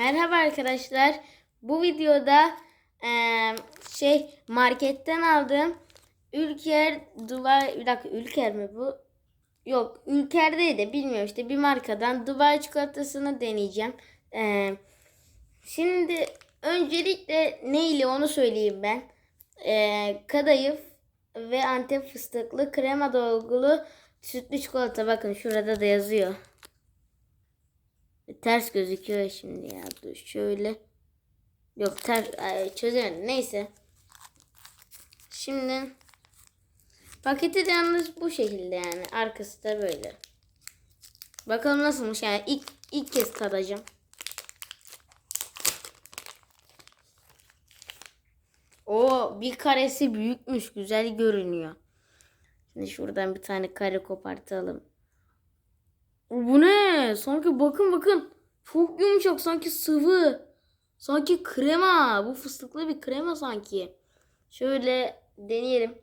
Merhaba arkadaşlar. Bu videoda eee, şey marketten aldığım Ülker Dubai bir dakika Ülker mi bu? Yok Ülker değil de bilmiyorum işte bir markadan Dubai çikolatasını deneyeceğim. Eee, şimdi öncelikle ne ile onu söyleyeyim ben. Eee kadayıf ve antep fıstıklı krema dolgulu sütlü çikolata bakın şurada da yazıyor. Ters gözüküyor şimdi ya. Dur şöyle. Yok ters ay, çözemedim. Neyse. Şimdi paketi de yalnız bu şekilde yani. Arkası da böyle. Bakalım nasılmış yani. ilk ilk kez tadacağım. O bir karesi büyükmüş. Güzel görünüyor. Şimdi şuradan bir tane kare kopartalım. Bu ne? Sanki bakın bakın. Çok yumuşak sanki sıvı. Sanki krema. Bu fıstıklı bir krema sanki. Şöyle deneyelim.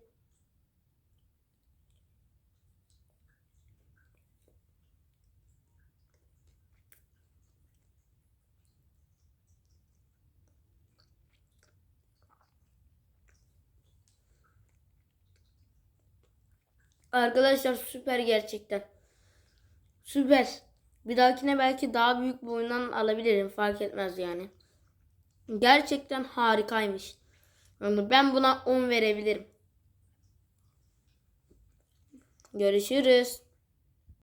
Arkadaşlar süper gerçekten. Süper. Bir dahakine belki daha büyük boyundan alabilirim. Fark etmez yani. Gerçekten harikaymış. Ben buna 10 verebilirim. Görüşürüz.